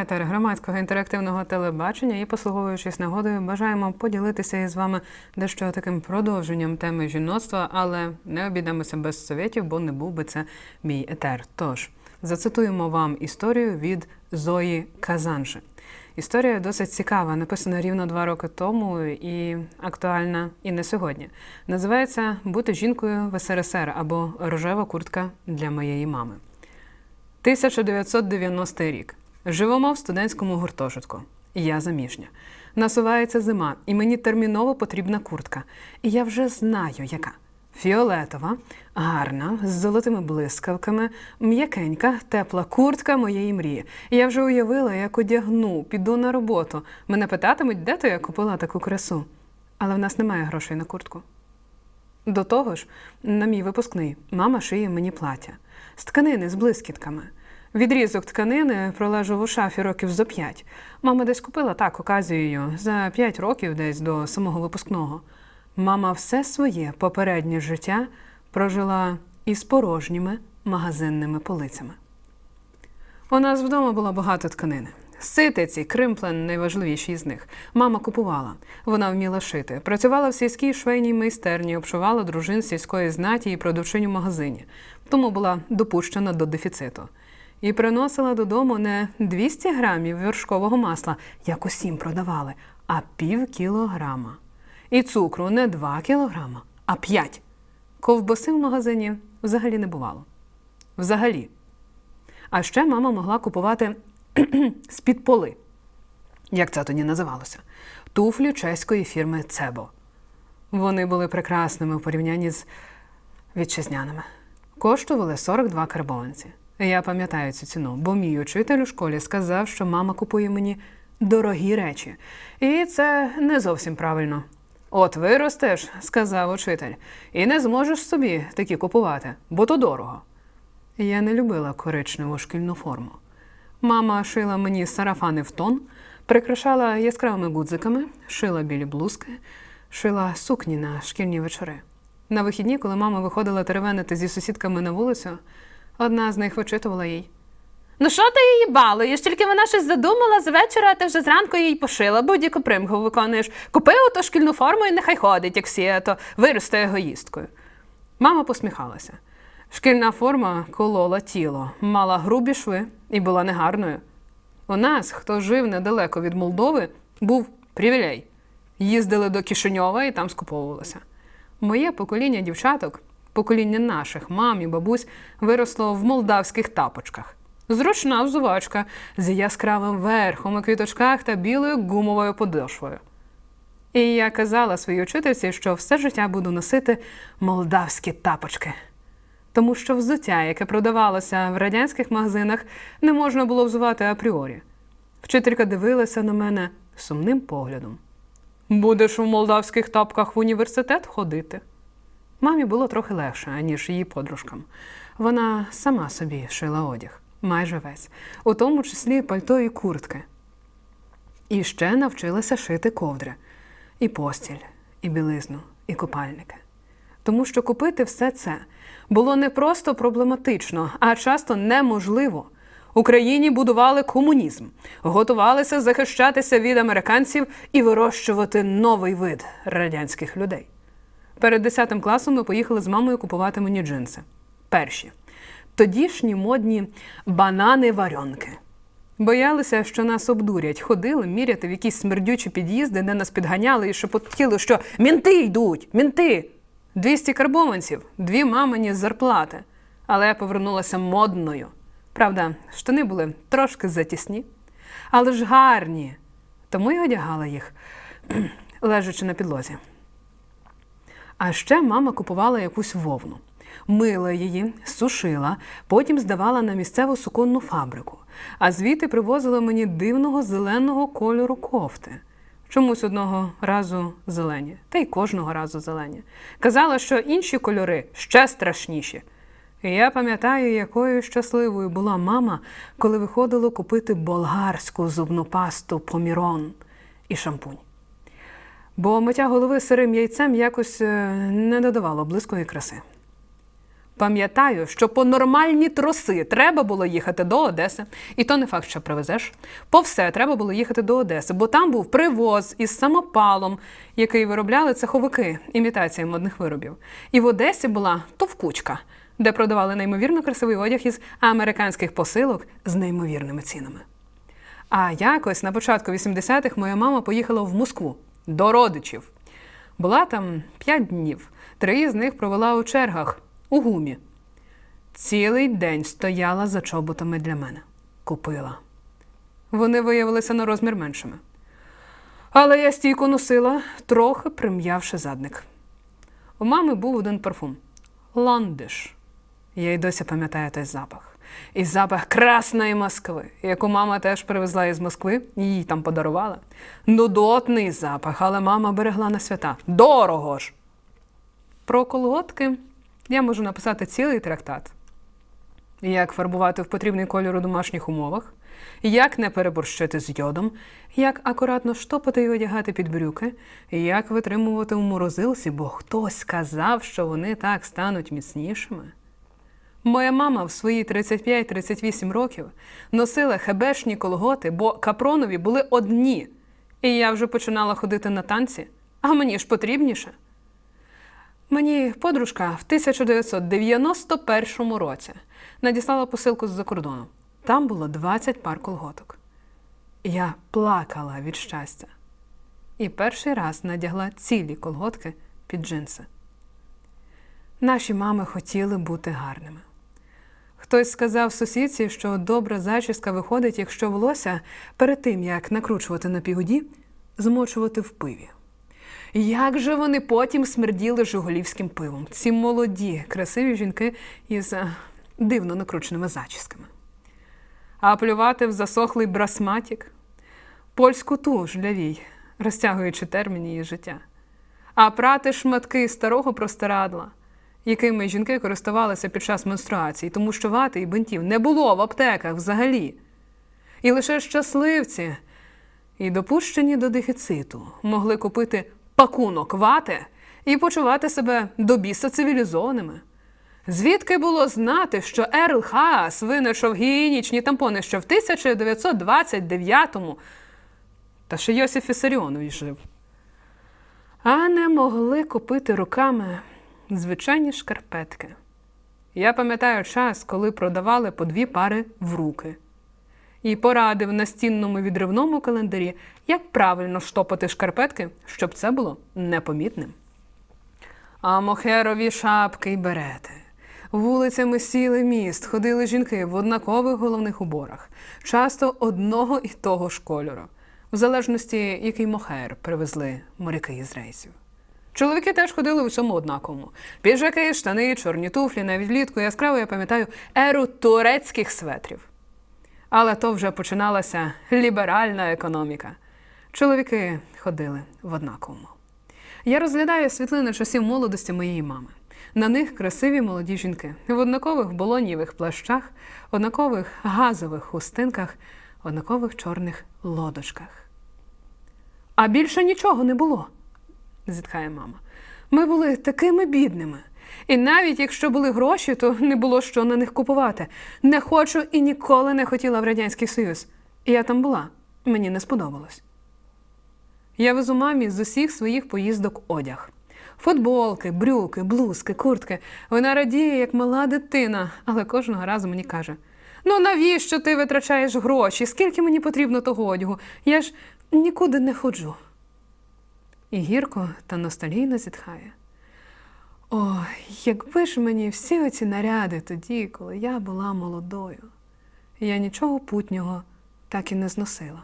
Етер громадського інтерактивного телебачення і, послуговуючись нагодою, бажаємо поділитися із вами дещо таким продовженням теми жіноцтва, але не обійдемося без совєтів, бо не був би це мій етер. Тож зацитуємо вам історію від Зої Казанши. Історія досить цікава, написана рівно два роки тому і актуальна і не сьогодні. Називається Бути жінкою в СРСР або Рожева куртка для моєї мами. 1990 рік. Живемо в студентському гуртожитку. Я заміжня. Насувається зима, і мені терміново потрібна куртка. І я вже знаю, яка. Фіолетова, гарна, з золотими блискавками, м'якенька, тепла куртка моєї мрії. Я вже уявила, як одягну, піду на роботу. Мене питатимуть, де то я купила таку красу. Але в нас немає грошей на куртку. До того ж, на мій випускний мама шиє мені плаття з тканини з блискітками. Відрізок тканини пролежав у шафі років зо п'ять. Мама десь купила так оказією за п'ять років, десь до самого випускного. Мама все своє попереднє життя прожила із порожніми магазинними полицями. У нас вдома було багато тканини. Ситиці, кримплен найважливіші з них. Мама купувала. Вона вміла шити. Працювала в сільській швейній майстерні, обшивала дружин сільської знаті і продавчиню в магазині, тому була допущена до дефіциту. І приносила додому не 200 грамів вершкового масла, як усім продавали, а пів кілограма. І цукру не 2 кілограма, а 5. Ковбаси в магазині взагалі не бувало. Взагалі. А ще мама могла купувати з-під поли, як це тоді називалося, туфлі чеської фірми Цебо. Вони були прекрасними в порівнянні з вітчизняними. Коштували 42 карбованці. Я пам'ятаю цю ціну, бо мій учитель у школі сказав, що мама купує мені дорогі речі. І це не зовсім правильно. От виростеш, сказав учитель, і не зможеш собі такі купувати, бо то дорого. Я не любила коричневу шкільну форму. Мама шила мені сарафани в тон, прикрашала яскравими гудзиками, шила білі блузки, шила сукні на шкільні вечори. На вихідні, коли мама виходила теревенити зі сусідками на вулицю, одна з них вичитувала їй. Ну що ти її балуєш? Тільки вона щось задумала з вечора, а ти вже зранку їй пошила, будь-яку примгу виконуєш. Купи ото шкільну форму і нехай ходить, як всі, а то виросте егоїсткою. Мама посміхалася. Шкільна форма колола тіло, мала грубі шви і була негарною. У нас, хто жив недалеко від Молдови, був привілей. Їздили до Кишиньова і там скуповувалися. Моє покоління дівчаток, покоління наших мам і бабусь, виросло в молдавських тапочках. Зручна взувачка з яскравим верхом у квіточках та білою гумовою подошвою. І я казала своїй учительці, що все життя буду носити молдавські тапочки. Тому що взуття, яке продавалося в радянських магазинах, не можна було взувати апріорі. Вчителька дивилася на мене сумним поглядом. Будеш у молдавських тапках в університет ходити. Мамі було трохи легше, ніж її подружкам. Вона сама собі шила одяг, майже весь, у тому числі пальто і куртки. І ще навчилася шити ковдри, і постіль, і білизну, і купальники. Тому що купити все це було не просто проблематично, а часто неможливо. Україні будували комунізм, готувалися захищатися від американців і вирощувати новий вид радянських людей. Перед 10 класом ми поїхали з мамою купувати мені джинси. Перші. Тодішні модні банани-варьонки. Боялися, що нас обдурять, ходили міряти в якісь смердючі під'їзди, де нас підганяли і шепотіли, що мінти йдуть, мінти. 200 карбованців, дві мамині зарплати. Але я повернулася модною. Правда, штани були трошки затісні, але ж гарні. Тому й одягала їх, лежачи на підлозі. А ще мама купувала якусь вовну, мила її, сушила, потім здавала на місцеву суконну фабрику, а звідти привозила мені дивного зеленого кольору кофти. Чомусь одного разу зелені, та й кожного разу зелені. Казала, що інші кольори ще страшніші. І я пам'ятаю, якою щасливою була мама, коли виходило купити болгарську зубну пасту помірон і шампунь. Бо миття голови сирим яйцем якось е, не додавало близької краси. Пам'ятаю, що по нормальні троси треба було їхати до Одеси, і то не факт, що привезеш. По все треба було їхати до Одеси, бо там був привоз із самопалом, який виробляли цеховики, імітація модних виробів. І в Одесі була товкучка, де продавали неймовірно красивий одяг із американських посилок з неймовірними цінами. А якось на початку 80-х моя мама поїхала в Москву до родичів. Була там 5 днів. Три з них провела у чергах у гумі. Цілий день стояла за чоботами для мене. Купила. Вони виявилися на розмір меншими. Але я стійко носила, трохи прим'явши задник. У мами був один парфум ландиш. Я й досі пам'ятаю той запах. І запах красної Москви, яку мама теж привезла із Москви, їй там подарувала. Нудотний запах, але мама берегла на свята. Дорого ж! Про колготки я можу написати цілий трактат. Як фарбувати в потрібний кольор у домашніх умовах, як не переборщити з йодом, як акуратно штопати і одягати під брюки, як витримувати у морозилці, бо хтось сказав, що вони так стануть міцнішими. Моя мама в свої 35-38 років носила хебешні колготи, бо капронові були одні, і я вже починала ходити на танці, а мені ж потрібніше. Мені подружка в 1991 році надіслала посилку з-за кордону. Там було 20 пар колготок. Я плакала від щастя. І перший раз надягла цілі колготки під джинси. Наші мами хотіли бути гарними. Хтось сказав сусідці, що добра зачіска виходить, якщо волосся перед тим, як накручувати на пігоді, змочувати в пиві. Як же вони потім смерділи жуголівським пивом? Ці молоді, красиві жінки із е, дивно накрученими зачісками. А плювати в засохлий брасматік, польську туш для вій, розтягуючи термін її життя. А прати шматки старого простирадла, якими жінки користувалися під час менструації, тому що вати і бинтів не було в аптеках взагалі. І лише щасливці і допущені до дефіциту могли купити пакунок вати і почувати себе до біса цивілізованими. Звідки було знати, що Ерл Хаас винайшов гігієнічні тампони ще в 1929-му, та ще Йосиф Вісаріонович жив. А не могли купити руками звичайні шкарпетки. Я пам'ятаю час, коли продавали по дві пари в руки. І порадив на стінному відривному календарі, як правильно штопати шкарпетки, щоб це було непомітним. А мохерові шапки й берети. Вулицями сіли міст, ходили жінки в однакових головних уборах, часто одного і того ж кольору, в залежності, який мохер привезли моряки із рейсів. Чоловіки теж ходили в усьому однаковому. Піджаки, штани, чорні туфлі, навіть влітку яскраво я пам'ятаю еру турецьких светрів. Але то вже починалася ліберальна економіка. Чоловіки ходили в однаковому. Я розглядаю світлини часів молодості моєї мами. На них красиві молоді жінки в однакових болонівих плащах, однакових газових хустинках, однакових чорних лодочках. А більше нічого не було, зітхає мама. Ми були такими бідними. І навіть якщо були гроші, то не було що на них купувати. Не хочу і ніколи не хотіла в Радянський Союз. Я там була. Мені не сподобалось. Я везу мамі з усіх своїх поїздок одяг. Футболки, брюки, блузки, куртки. Вона радіє, як мала дитина, але кожного разу мені каже: Ну навіщо ти витрачаєш гроші? Скільки мені потрібно того одягу? Я ж нікуди не ходжу. І гірко та ностальгійно зітхає. Ой, якби ж мені всі оці наряди тоді, коли я була молодою, я нічого путнього так і не зносила.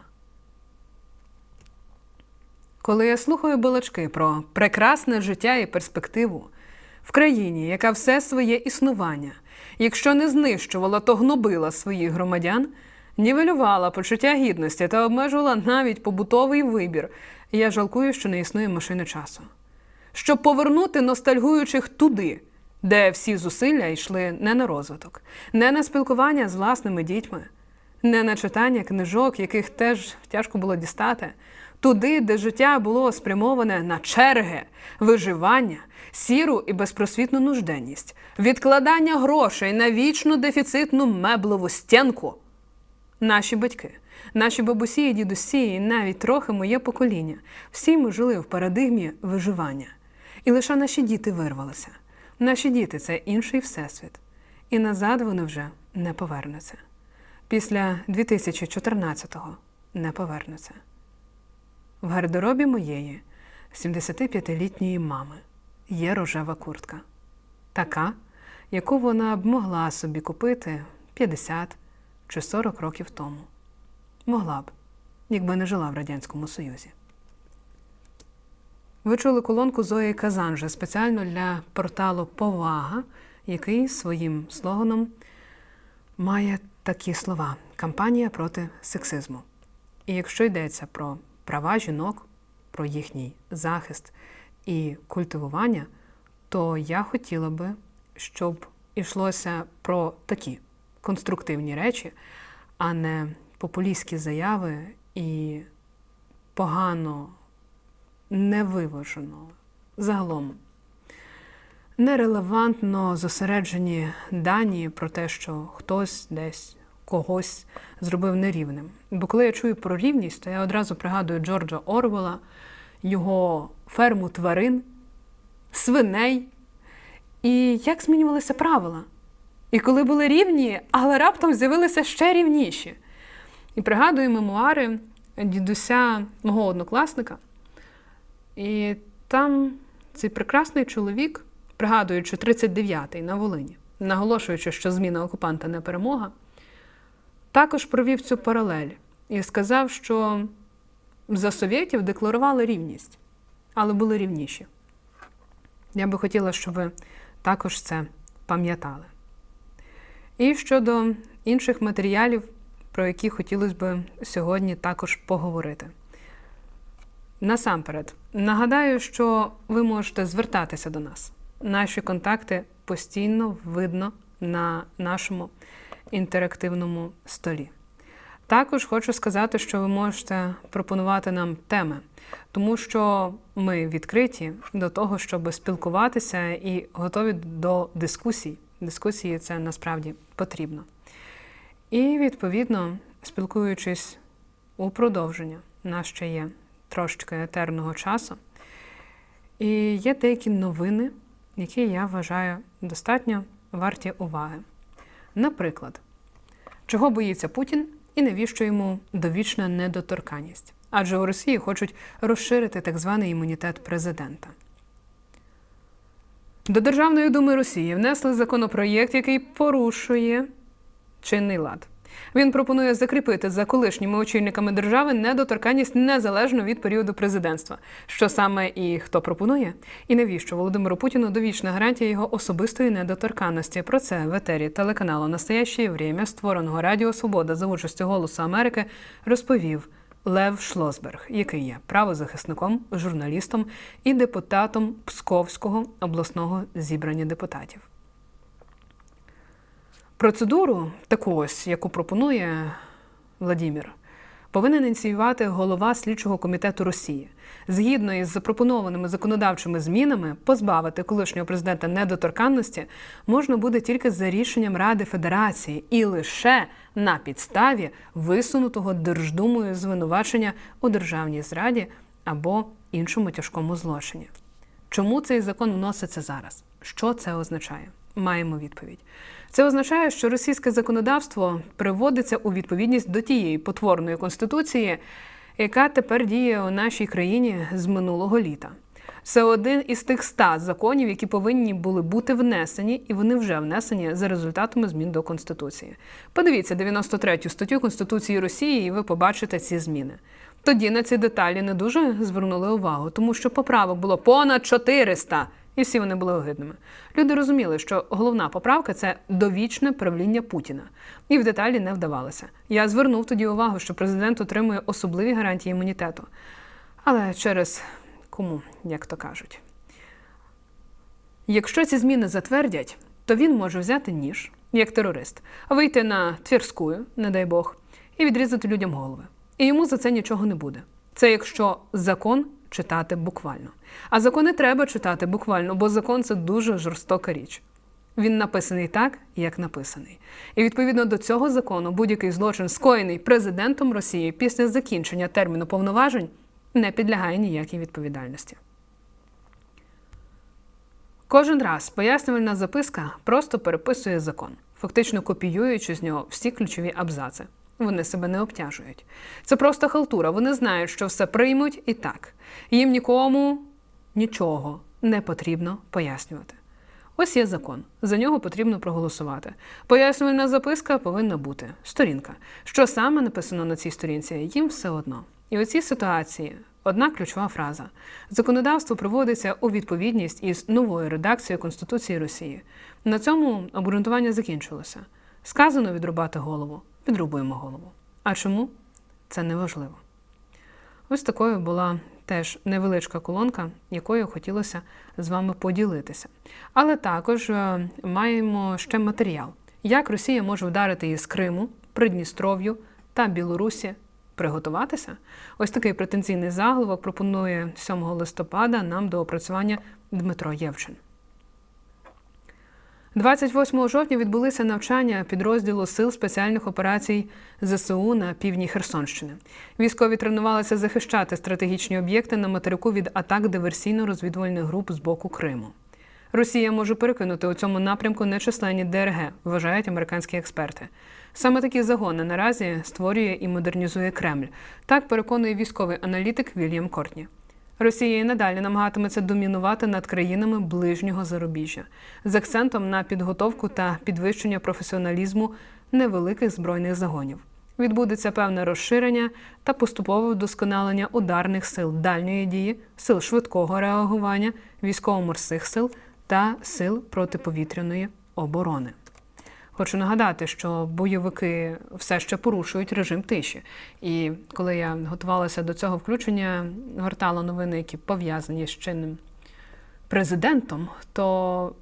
Коли я слухаю балачки про прекрасне життя і перспективу в країні, яка все своє існування, якщо не знищувала, то гнобила своїх громадян, нівелювала почуття гідності та обмежувала навіть побутовий вибір, я жалкую, що не існує машини часу. Щоб повернути ностальгуючих туди, де всі зусилля йшли не на розвиток, не на спілкування з власними дітьми, не на читання книжок, яких теж тяжко було дістати, туди, де життя було спрямоване на черги, виживання, сіру і безпросвітну нужденність, відкладання грошей на вічну дефіцитну меблеву стінку. Наші батьки, наші бабусі і дідусі, і навіть трохи моє покоління. Всі ми жили в парадигмі виживання. І лише наші діти вирвалися. Наші діти це інший всесвіт. І назад вони вже не повернуться. Після 2014-го не повернуться. В гардеробі моєї 75-літньої мами є рожева куртка. Така, яку вона б могла собі купити 50 чи 40 років тому. Могла б, якби не жила в Радянському Союзі. Ви чули колонку Зої Казанжи спеціально для порталу Повага, який своїм слоганом має такі слова: кампанія проти сексизму. І якщо йдеться про права жінок, про їхній захист і культивування, то я хотіла би, щоб йшлося про такі конструктивні речі, а не популістські заяви і погано невиважено загалом нерелевантно зосереджені дані про те, що хтось десь когось зробив нерівним. Бо коли я чую про рівність, то я одразу пригадую Джорджа Орвела, його ферму тварин, свиней. І як змінювалися правила? І коли були рівні, але раптом з'явилися ще рівніші. І пригадую мемуари дідуся мого однокласника. І там цей прекрасний чоловік, пригадуючи 39-й на Волині, наголошуючи, що зміна окупанта не перемога, також провів цю паралель і сказав, що за совєтів декларували рівність, але були рівніші. Я би хотіла, щоб ви також це пам'ятали. І щодо інших матеріалів, про які хотілося б сьогодні також поговорити. Насамперед, нагадаю, що ви можете звертатися до нас. Наші контакти постійно видно на нашому інтерактивному столі. Також хочу сказати, що ви можете пропонувати нам теми, тому що ми відкриті до того, щоб спілкуватися і готові до дискусій. Дискусії це насправді потрібно. І, відповідно, спілкуючись у продовження, у ще є трошечки етерного часу. І є деякі новини, які я вважаю достатньо варті уваги. Наприклад, чого боїться Путін і навіщо йому довічна недоторканність? Адже у Росії хочуть розширити так званий імунітет президента. До Державної думи Росії внесли законопроєкт, який порушує чинний лад. Він пропонує закріпити за колишніми очільниками держави недоторканність незалежно від періоду президентства. Що саме і хто пропонує, і навіщо Володимиру Путіну довічна гарантія його особистої недоторканності. Про це в етері телеканалу Настояще Время, створеного Радіо Свобода за участю Голосу Америки, розповів Лев Шлосберг, який є правозахисником, журналістом і депутатом Псковського обласного зібрання депутатів. Процедуру таку ось, яку пропонує Владімір, повинен ініціювати голова слідчого комітету Росії. Згідно із запропонованими законодавчими змінами, позбавити колишнього президента недоторканності можна буде тільки за рішенням Ради Федерації і лише на підставі висунутого Держдумою звинувачення у державній зраді або іншому тяжкому злочині. Чому цей закон вноситься зараз? Що це означає? Маємо відповідь. Це означає, що російське законодавство приводиться у відповідність до тієї потворної конституції, яка тепер діє у нашій країні з минулого літа. Це один із тих ста законів, які повинні були бути внесені, і вони вже внесені за результатами змін до Конституції. Подивіться 93 статтю Конституції Росії, і ви побачите ці зміни. Тоді на ці деталі не дуже звернули увагу, тому що поправок було понад 400, і всі вони були огидними. Люди розуміли, що головна поправка це довічне правління Путіна, і в деталі не вдавалося. Я звернув тоді увагу, що президент отримує особливі гарантії імунітету. Але через кому, як то кажуть. Якщо ці зміни затвердять, то він може взяти ніж, як терорист, вийти на Тверську, не дай Бог, і відрізати людям голови. І йому за це нічого не буде. Це якщо закон читати буквально. А закони треба читати буквально, бо закон це дуже жорстока річ. Він написаний так, як написаний. І відповідно до цього закону будь-який злочин, скоєний президентом Росії після закінчення терміну повноважень, не підлягає ніякій відповідальності. Кожен раз пояснювальна записка просто переписує закон, фактично копіюючи з нього всі ключові абзаци. Вони себе не обтяжують. Це просто халтура. Вони знають, що все приймуть і так. Їм нікому нічого не потрібно пояснювати. Ось є закон. За нього потрібно проголосувати. Пояснювальна записка повинна бути. Сторінка. Що саме написано на цій сторінці, їм все одно. І у цій ситуації одна ключова фраза: законодавство приводиться у відповідність із новою редакцією Конституції Росії. На цьому обґрунтування закінчилося. Сказано відрубати голову, відрубуємо голову. А чому? Це неважливо. Ось такою була теж невеличка колонка, якою хотілося з вами поділитися. Але також е, маємо ще матеріал, як Росія може вдарити із Криму, Придністров'ю та Білорусі. Приготуватися? Ось такий претензійний заголовок пропонує 7 листопада нам до опрацювання Дмитро Євчин. 28 жовтня відбулися навчання підрозділу Сил спеціальних операцій ЗСУ на півдні Херсонщини. Військові тренувалися захищати стратегічні об'єкти на материку від атак диверсійно-розвідувальних груп з боку Криму. Росія може перекинути у цьому напрямку нечисленні ДРГ, вважають американські експерти. Саме такі загони наразі створює і модернізує Кремль. Так переконує військовий аналітик Вільям Кортні. Росія і надалі намагатиметься домінувати над країнами ближнього зарубіжжя з акцентом на підготовку та підвищення професіоналізму невеликих збройних загонів. Відбудеться певне розширення та поступове вдосконалення ударних сил дальньої дії, сил швидкого реагування, військово-морських сил та сил протиповітряної оборони. Хочу нагадати, що бойовики все ще порушують режим тиші. І коли я готувалася до цього включення, гортала новини, які пов'язані з чинним президентом, то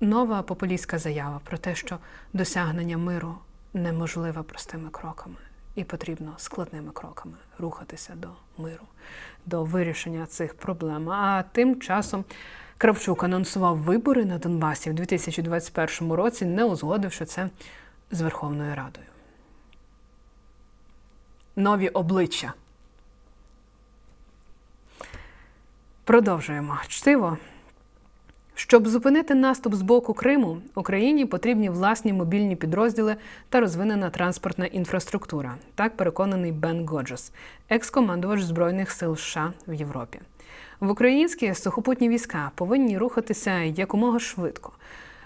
нова популістська заява про те, що досягнення миру неможливе простими кроками, і потрібно складними кроками рухатися до миру, до вирішення цих проблем. А тим часом. Кравчук анонсував вибори на Донбасі в 2021 році, не узгодивши це з Верховною Радою. Нові обличчя. Продовжуємо. Чтиво. Щоб зупинити наступ з боку Криму, Україні потрібні власні мобільні підрозділи та розвинена транспортна інфраструктура. Так переконаний Бен Годжес, екс-командувач Збройних сил США в Європі. В українські сухопутні війська повинні рухатися якомога швидко,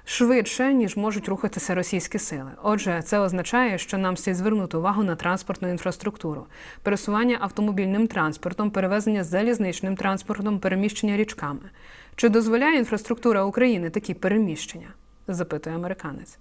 швидше, ніж можуть рухатися російські сили. Отже, це означає, що нам слід звернути увагу на транспортну інфраструктуру, пересування автомобільним транспортом, перевезення залізничним транспортом, переміщення річками. Чи дозволяє інфраструктура України такі переміщення? запитує американець.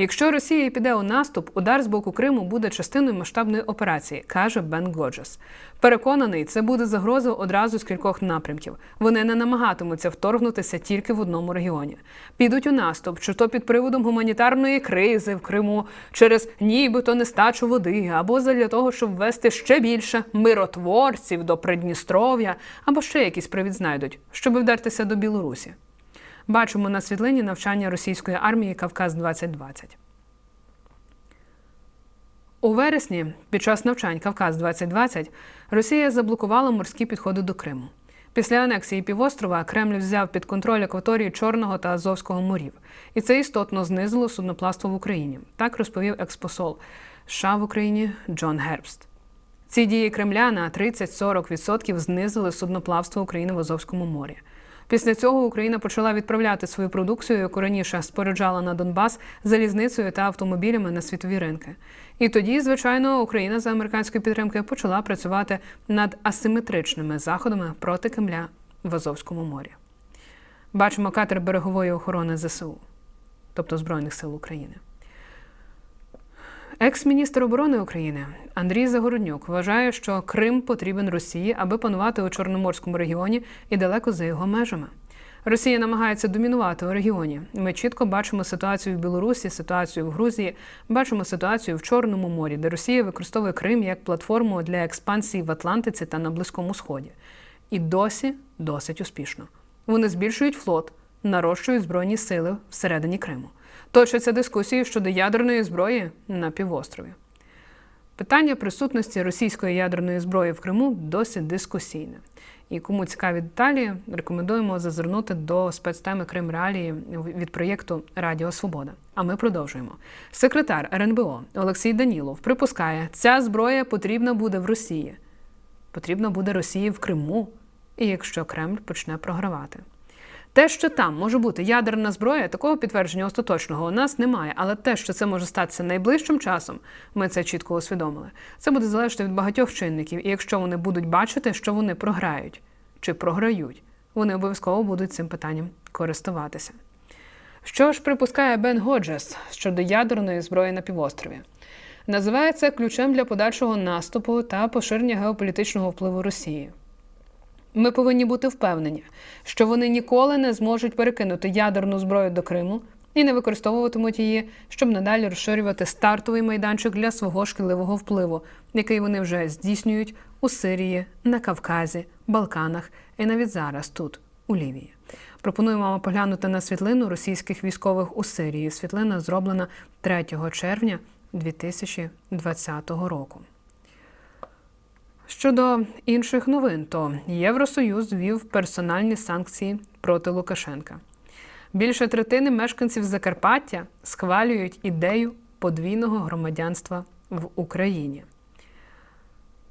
Якщо Росія піде у наступ, удар з боку Криму буде частиною масштабної операції, каже Бен Годжес. Переконаний, це буде загроза одразу з кількох напрямків. Вони не намагатимуться вторгнутися тільки в одному регіоні. Підуть у наступ, чи то під приводом гуманітарної кризи в Криму через нібито нестачу води, або задля того, щоб ввести ще більше миротворців до Придністров'я, або ще якийсь привід знайдуть, щоб вдертися до Білорусі. Бачимо на світлині навчання російської армії Кавказ 2020. У вересні, під час навчань Кавказ 2020 Росія заблокувала морські підходи до Криму. Після анексії півострова Кремль взяв під контроль акваторії Чорного та Азовського морів, і це істотно знизило судноплавство в Україні. Так розповів експосол США в Україні Джон Гербст. Ці дії Кремля на 30-40% знизили судноплавство України в Азовському морі. Після цього Україна почала відправляти свою продукцію, яку раніше споряджала на Донбас залізницею та автомобілями на світові ринки. І тоді, звичайно, Україна за американської підтримки почала працювати над асиметричними заходами проти Кремля в Азовському морі. Бачимо катер берегової охорони ЗСУ, тобто Збройних сил України. Екс-міністр оборони України Андрій Загороднюк вважає, що Крим потрібен Росії, аби панувати у Чорноморському регіоні і далеко за його межами. Росія намагається домінувати у регіоні. Ми чітко бачимо ситуацію в Білорусі, ситуацію в Грузії, бачимо ситуацію в Чорному морі, де Росія використовує Крим як платформу для експансії в Атлантиці та на Близькому Сході. І досі досить успішно. Вони збільшують флот, нарощують збройні сили всередині Криму. Точаться дискусії щодо ядерної зброї на півострові. Питання присутності російської ядерної зброї в Криму досить дискусійне. І кому цікаві деталі, рекомендуємо зазирнути до спецтеми Крим Реалії від проєкту Радіо Свобода. А ми продовжуємо. Секретар РНБО Олексій Данілов припускає, ця зброя потрібна буде в Росії. Потрібна буде Росії в Криму, і якщо Кремль почне програвати. Те, що там може бути ядерна зброя, такого підтвердження остаточного у нас немає. Але те, що це може статися найближчим часом, ми це чітко усвідомили. Це буде залежати від багатьох чинників, і якщо вони будуть бачити, що вони програють чи програють, вони обов'язково будуть цим питанням користуватися. Що ж припускає Бен Годжес щодо ядерної зброї на півострові? Називає це ключем для подальшого наступу та поширення геополітичного впливу Росії. Ми повинні бути впевнені, що вони ніколи не зможуть перекинути ядерну зброю до Криму і не використовуватимуть її, щоб надалі розширювати стартовий майданчик для свого шкідливого впливу, який вони вже здійснюють у Сирії, на Кавказі, Балканах і навіть зараз тут, у Лівії. Пропонуємо вам поглянути на світлину російських військових у Сирії. Світлина зроблена 3 червня 2020 року. Щодо інших новин, то Євросоюз ввів персональні санкції проти Лукашенка. Більше третини мешканців Закарпаття схвалюють ідею подвійного громадянства в Україні.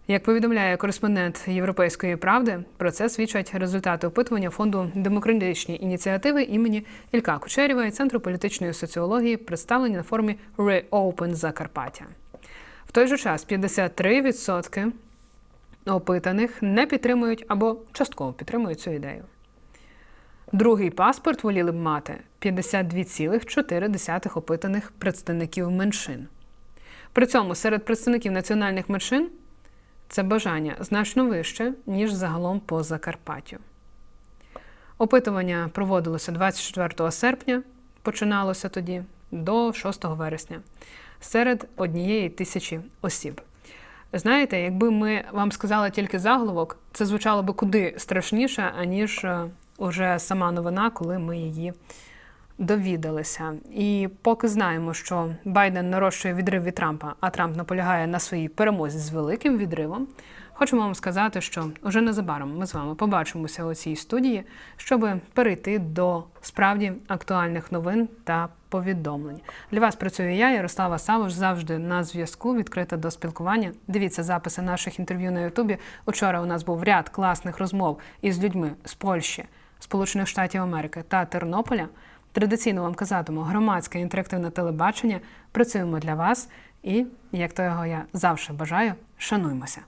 Як повідомляє кореспондент Європейської правди, про це свідчать результати опитування фонду демократичні ініціативи імені Ілька Кучерєва і Центру політичної соціології, представлені на форумі Reopen Закарпаття. В той же час 53% опитаних не підтримують або частково підтримують цю ідею. Другий паспорт воліли б мати 52,4 опитаних представників меншин. При цьому серед представників національних меншин це бажання значно вище, ніж загалом по Закарпаттю. Опитування проводилося 24 серпня, починалося тоді до 6 вересня серед однієї тисячі осіб. Знаєте, якби ми вам сказали тільки заголовок, це звучало би куди страшніше, аніж е, уже сама новина, коли ми її довідалися. І поки знаємо, що Байден нарощує відрив від Трампа, а Трамп наполягає на своїй перемозі з великим відривом. Хочемо вам сказати, що вже незабаром ми з вами побачимося у цій студії, щоб перейти до справді актуальних новин та повідомлень. Для вас працюю я, Ярослава Савош, завжди на зв'язку, відкрита до спілкування. Дивіться записи наших інтерв'ю на Ютубі. Учора у нас був ряд класних розмов із людьми з Польщі, Сполучених Штатів Америки та Тернополя. Традиційно вам казатиму громадське інтерактивне телебачення. Працюємо для вас і, як того я завжди бажаю, шануймося.